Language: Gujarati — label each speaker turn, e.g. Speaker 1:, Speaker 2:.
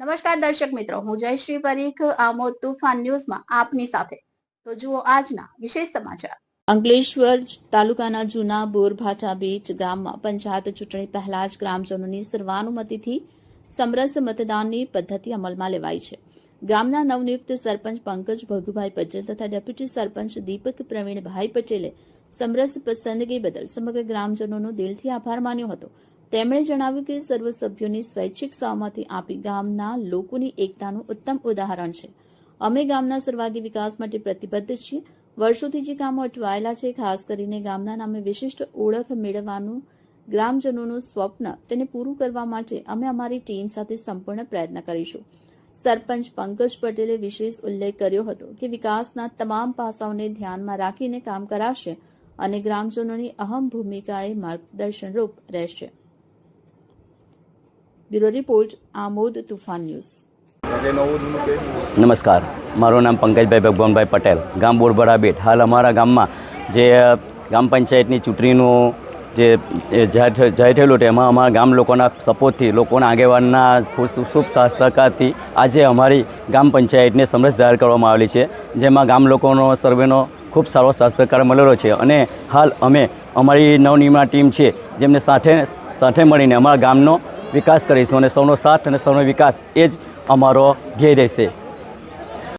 Speaker 1: નમસ્કાર દર્શક મિત્રો, હું જયશ્રી પરીખ, આમોદ તુફાન ન્યૂઝમાં આપની સાથે. તો જુઓ આજના વિશેષ સમાચાર. અંકલેશ્વર તાલુકાના જૂના બોરભાટા બીચ ગામમાં પંચાયત ચૂંટણી પહેલા જ ગ્રામજનોની સર્વાનુમતિથી સમરસ મતદાનની પદ્ધતિ અમલમાં લેવાઈ છે. ગામના નવનિયુક્ત સરપંચ પંકજ ભગુભાઈ પટેલ તથા ડેપ્યુટી સરપંચ દીપક પ્રવીણભાઈ પટેલે સમરસ પસંદગી બદલ સમગ્ર ગ્રામજનોનો દિલથી આભાર માન્યો હતો. તેમણે જણાવ્યું કે સર્વ સભ્યોની સ્વૈચ્છિક સહમતિ આપી ગામના લોકોની એકતાનું ઉત્તમ ઉદાહરણ છે. અમે ગામના સર્વાગી વિકાસ માટે પ્રતિબદ્ધ છીએ. વર્ષોથી જે કામો અટવાયેલા છે, ખાસ કરીને ગામના નામે વિશિષ્ટ ઓળખ મેળવવાનું ગ્રામજનોનું સ્વપ્ન તેને પૂરું કરવા માટે અમે અમારી ટીમ સાથે સંપૂર્ણ પ્રયત્ન કરીશું. સરપંચ પંકજ પટેલે વિશેષ ઉલ્લેખ કર્યો હતો કે વિકાસના તમામ પાસાઓને ધ્યાનમાં રાખીને કામ કરાશે અને ગ્રામજનોની અહમ ભૂમિકાએ માર્ગદર્શનરૂપ રહેશે. Bureau report, Amod Toofan news.
Speaker 2: નમસ્કાર. મારું નામ પંકજભાઈ ભગવાનભાઈ પટેલ. ગામ બોરબરા બેટ. હાલ અમારા ગામમાં જે ગ્રામ પંચાયતની ચૂંટણીનું જે જાહેર થયેલું હતું, એમાં અમારા ગામ લોકોના સપોર્ટથી, લોકોના આગેવાનના ખુશ, શુભ સહકારથી આજે અમારી ગામ પંચાયતને સમરસ જાહેર કરવામાં આવેલી છે, જેમાં ગામ લોકોનો, સર્વેનો ખૂબ સારો સહકાર મળેલો છે. અને હાલ અમે અમારી નવનિર્માણ ટીમ છે, જેમને સાથે સાથે મળીને અમારા ગામનો વિકાસ કરીશું અને સૌનો સાથ અને સૌનો વિકાસ એ જ અમારો ધ્યેય રહેશે.